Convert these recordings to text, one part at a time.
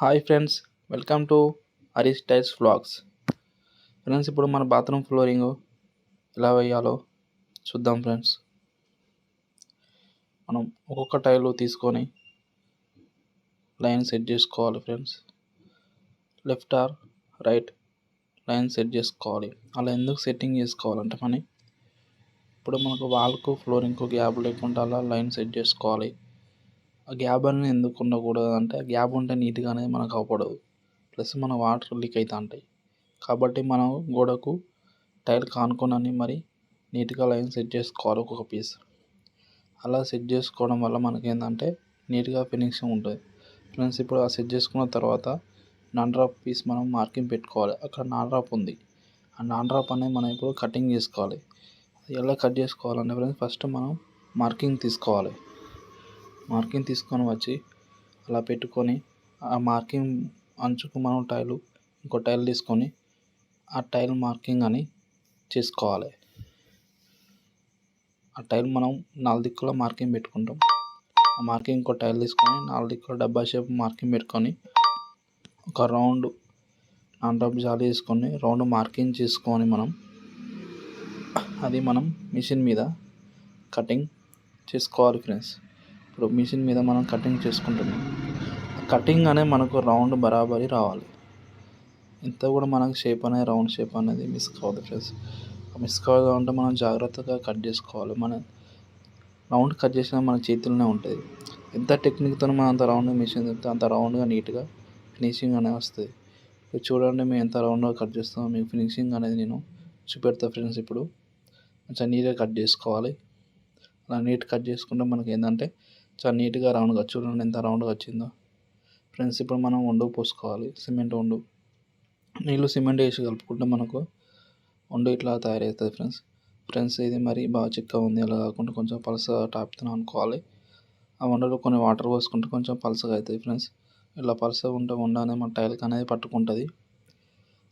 Hi friends welcome to Harish tiles vlogs. Friends ఇప్పుడు మన bathroom flooring ఎలా వేయాలో చూద్దాం ఫ్రెండ్స్. మనం ఒక్కొక్క టైలు తీసుకొని లైన్ సెట్ చేసుకోవాలి friends. Left or right line set చేసుకోవాలి. అలా ఎందుకు సెట్టింగ్ చేసుకోవాలంటే మనం? ఇప్పుడు మనకు వాల్కు ఫ్లోరింగ్కు గ్యాప్ లేకుండా అలా లైన్ సెట్ చేసుకోవాలి. ఆ గ్యాప్ అనేది ఎందుకు ఉండకూడదు అంటే గ్యాప్ ఉంటే నీట్గా అనేది మనకు అవపడదు. ప్లస్ మన వాటర్ లీక్ అవుతూ ఉంటాయి. కాబట్టి మనం గోడకు టైర్ కానుకొని మరి నీట్గా లైన్ సెట్ చేసుకోవాలి ఒక్కొక్క పీస్. అలా సెట్ చేసుకోవడం వల్ల మనకి ఏంటంటే నీట్గా ఫినిషింగ్ ఉంటుంది. ఫ్రెండ్స్ ఇప్పుడు ఆ సెట్ చేసుకున్న తర్వాత నాన్ డ్రాప్ పీస్ మనం మార్కింగ్ పెట్టుకోవాలి. అక్కడ నాన్ డ్రాప్ ఉంది. ఆ నాన్ డ్రాప్ అనేది మనం ఇప్పుడు కటింగ్ చేసుకోవాలి. ఎలా కట్ చేసుకోవాలంటే ఫ్రెండ్స్ ఫస్ట్ మనం మార్కింగ్ తీసుకోవాలి. మార్కింగ్ తీసుకొని వచ్చి అలా పెట్టుకొని ఆ మార్కింగ్ అంచుకు మనం టైలు ఇంకో టైల్ తీసుకొని ఆ టైల్ మార్కింగ్ అని చేసుకోవాలి. ఆ టైల్ మనం నాలుగు దిక్కుల మార్కింగ్ పెట్టుకుంటాం. ఆ మార్కింగ్ ఇంకో టైల్ తీసుకొని నాలుగు దిక్కుల డబ్బా షేప్ మార్కింగ్ పెట్టుకొని ఒక రౌండ్ నాన్ డబ్బు జాలి తీసుకొని రౌండ్ మార్కింగ్ చేసుకొని మనం అది మనం మిషన్ మీద కటింగ్ చేసుకోవాలి ఫ్రెండ్స్. ఇప్పుడు మిషన్ మీద మనం కటింగ్ చేసుకుంటున్నాం. కటింగ్ అనేది మనకు రౌండ్ బరాబరి రావాలి. ఇంత కూడా మనకు షేప్ అనేది రౌండ్ షేప్ అనేది మిస్ కావద్దు ఫ్రెండ్స్ మిస్ కావాలంటే మనం జాగ్రత్తగా కట్ చేసుకోవాలి. మన రౌండ్ కట్ చేసినా మన చేతుల్లోనే ఉంటుంది. ఎంత టెక్నిక్తో మనం అంత రౌండ్ మిషన్ తిప్పితే అంత రౌండ్గా నీట్గా ఫినిషింగ్ అనేది వస్తుంది. ఇప్పుడు చూడండి మేము ఎంత రౌండ్గా కట్ చేస్తామో మీకు ఫినిషింగ్ అనేది నేను చూపెడతా ఫ్రెండ్స్ ఇప్పుడు. కొంచెం నీట్గా కట్ చేసుకోవాలి. అలా నీట్ కట్ చేసుకుంటే మనకి ఏంటంటే చాలా నీట్గా రౌండ్గా చూడండి ఎంత రౌండ్గా వచ్చిందో. ఫ్రెండ్స్ ఇప్పుడు మనం వండు పోసుకోవాలి. సిమెంట్ వండు. నీళ్ళు సిమెంట్ వేసి కలుపుకుంటే మనకు వండు ఇట్లా తయారవుతుంది ఫ్రెండ్స్. ఫ్రెండ్స్ ఇది మరి బాగా చిక్కగా ఉంది. అలా కాకుండా కొంచెం పలసగా టాపుతున్నాం అనుకోవాలి ఆ వండలో కొన్ని వాటర్ పోసుకుంటే కొంచెం పలసగా అవుతుంది ఫ్రెండ్స్. ఇలా పలసగా ఉంటే వండ అనేది మన టైల్కి అనేది పట్టుకుంటుంది.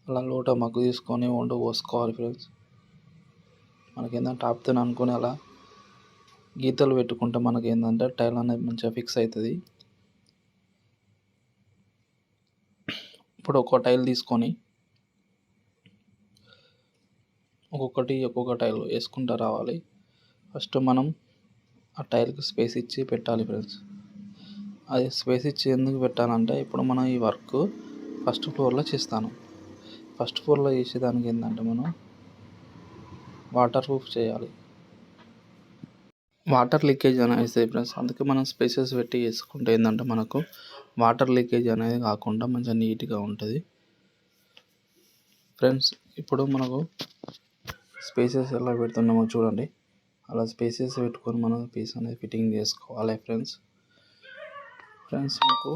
అలా లోట మగ్గు తీసుకొని వండు పోసుకోవాలి ఫ్రెండ్స్. మనకి ఏంటంటే టాపుతున్నాను అనుకుని అలా గీతలు పెట్టుకుంటే మనకి ఏంటంటే టైల్ అనేది మంచిగా ఫిక్స్ అవుతుంది ఇప్పుడు ఒక టైల్ తీసుకొని ఒక్కొక్కటి ఒక్కొక్క టైల్ వేసుకుంటూ రావాలి. ఫస్ట్ మనం ఆ టైల్కి స్పేస్ ఇచ్చి పెట్టాలి ఫ్రెండ్స్. అది స్పేస్ ఇచ్చి ఎందుకు పెట్టాలంటే ఇప్పుడు మనం ఈ వర్క్ ఫస్ట్ ఫ్లోర్లో చేస్తాను. ఫస్ట్ ఫ్లోర్లో చేసేదానికి ఏంటంటే మనం వాటర్ ప్రూఫ్ చేయాలి. వాటర్ లీకేజ్ అనేది అవుతుంది ఫ్రెండ్స్ అందుకే మనం స్పేసెస్ పెట్టి వేసుకుంటే ఏంటంటే మనకు వాటర్ లీకేజ్ అనేది కాకుండా మంచిగా నీట్గా ఉంటుంది. ఫ్రెండ్స్ ఇప్పుడు మనకు స్పేసెస్ ఎలా పెడుతున్నామో చూడండి. అలా స్పేసెస్ పెట్టుకొని మనం పీస్ అనేది ఫిట్టింగ్ చేసుకోవాలి ఫ్రెండ్స్. ఫ్రెండ్స్ మీకు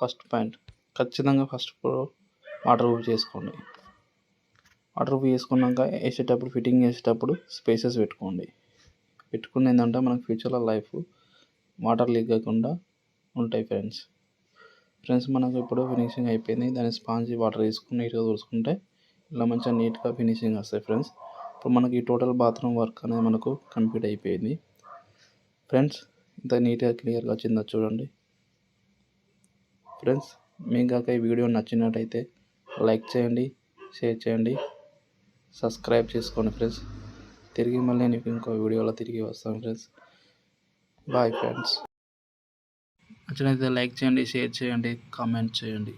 ఫస్ట్ పాయింట్ ఖచ్చితంగా ఫస్ట్ వాటర్ ప్రూఫ్ చేసుకోండి. వాటర్ ప్రూఫ్ వేసుకున్నాక వేసేటప్పుడు ఫిట్టింగ్ చేసేటప్పుడు స్పేసెస్ పెట్టుకోండి. పెట్టుకుని ఏంటంటే మనకు ఫ్యూచర్లో లైఫ్ వాటర్ లీక్ కాకుండా ఉంటాయి ఫ్రెండ్స్ ఫ్రెండ్స్ మనకు ఇప్పుడు ఫినిషింగ్ అయిపోయింది. దాన్ని స్పాంజ్ వాటర్ వేసుకుని నీట్గా తుడుచుకుంటే ఇలా మంచిగా నీట్గా ఫినిషింగ్ వస్తాయి ఫ్రెండ్స్ ఇప్పుడు మనకి ఈ టోటల్ బాత్రూమ్ వర్క్ అనేది మనకు కంప్లీట్ అయిపోయింది. ఫ్రెండ్స్ ఇంత నీట్గా క్లియర్గా వచ్చిందో చూడండి. ఫ్రెండ్స్ మీకు కాక ఈ వీడియో నచ్చినట్టయితే లైక్ చేయండి షేర్ చేయండి. సబ్స్క్రైబ్ చేసుకోండి ఫ్రెండ్స్. తిరిగి మళ్ళీ నీకు ఇంకో వీడియోలో తిరిగి వస్తాను ఫ్రెండ్స్. బాయ్ ఫ్రెండ్స్ నచ్చినైతే లైక్ చేయండి షేర్ చేయండి కామెంట్ చేయండి.